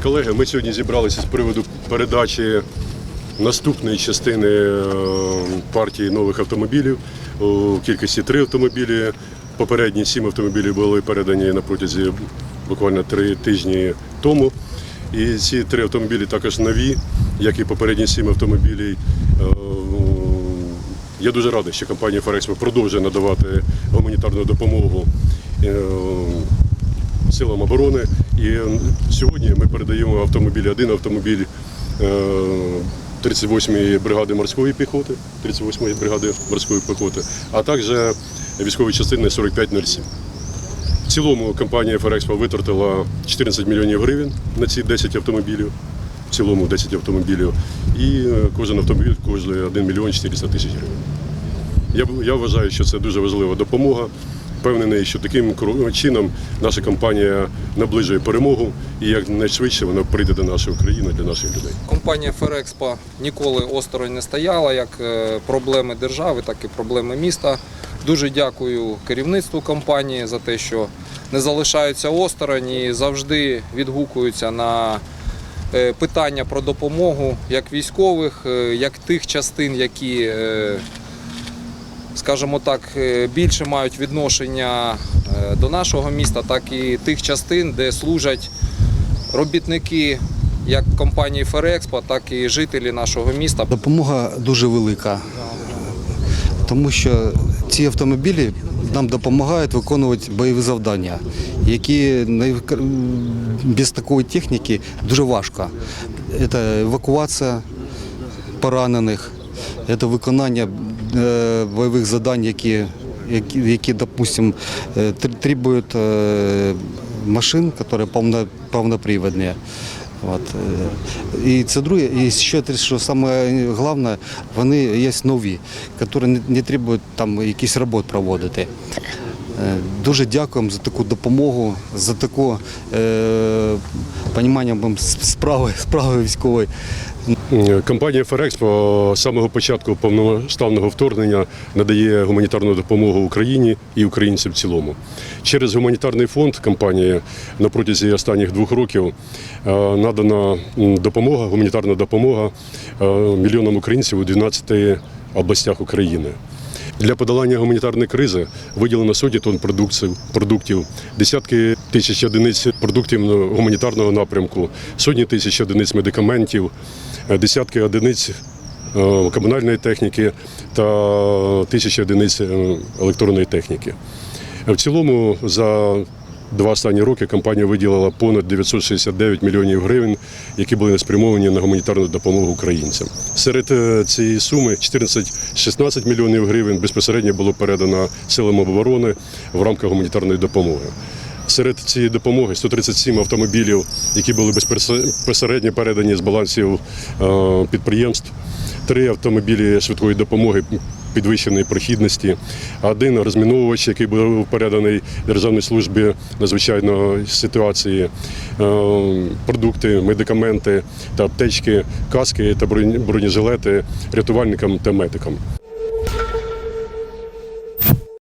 Колеги, ми сьогодні зібралися з приводу передачі наступної частини е, партії нових автомобілів у кількості три автомобілі. Попередні сім автомобілів були передані на протязі буквально три тижні тому. І ці три автомобілі також нові, як і попередні сім автомобілів. Е, Я дуже радий, що компанія Ферекспо продовжує надавати гуманітарну допомогу е, силам оборони. І е, сьогодні ми передаємо автомобілі, один автомобіль е, 38-ї бригади морської піхоти, 38-ї бригади морської піхоти, а також військової частини 4507. В цілому компанія Ферекспо витратила 14 мільйонів гривень на ці 10 автомобілів. В цілому 10 автомобілів. І е, кожен автомобіль коштує 1 мільйон 400 тисяч гривень. Я, я вважаю, що це дуже важлива допомога. Впевнений, що таким чином наша компанія наближує перемогу і якнайшвидше вона прийде до нашої України, для наших людей. Компанія Ферекспо ніколи осторонь не стояла, як е, проблеми держави, так і проблеми міста. Дуже дякую керівництву компанії за те, що не залишаються осторонь і завжди відгукуються на е, питання про допомогу як військових, е, як тих частин, які, скажімо так, е, більше мають відношення е, до нашого міста, так і тих частин, де служать робітники як компанії Ферекспо, так і жителі нашого міста. Допомога дуже велика, тому що ці автомобілі нам допомагають виконувати бойові завдання, які без такої техніки дуже важко. Це евакуація поранених, це виконання е, бойових завдань, які, які, які е, требують е, машин, які повно, повноприводні. От. І це друге, і ще те, що саме вони є нові, які не, не требують там якісь роботи проводити. Е, Дуже дякуємо за таку допомогу, за таку е, понімання справи, справи військової. Компанія Ферекспо з самого початку повномасштабного вторгнення надає гуманітарну допомогу Україні і українцям в цілому. Через гуманітарний фонд компанії на протязі останніх двох років е, надана допомога, гуманітарна допомога е, мільйонам українців у 12 областях України. Для подолання гуманітарної кризи виділено сотні тонн продуктів, продуктів, десятки тисяч одиниць продуктів гуманітарного напрямку, сотні тисяч одиниць медикаментів, е, десятки одиниць е, комунальної техніки та тисячі одиниць е, електронної техніки. В цілому за два останні роки компанія виділила понад 969 мільйонів гривень, які були спрямовані на гуманітарну допомогу українцям. Серед е, цієї суми 14-16 мільйонів гривень безпосередньо було передано силам оборони в рамках гуманітарної допомоги. Серед цієї допомоги 137 автомобілів, які були безпосередньо передані з балансів е, підприємств, три автомобілі швидкої допомоги підвищеної прохідності, один розміновувач, який був переданий Державній службі надзвичайної ситуації, е, продукти, медикаменти та аптечки, каски та бронежилети рятувальникам та медикам.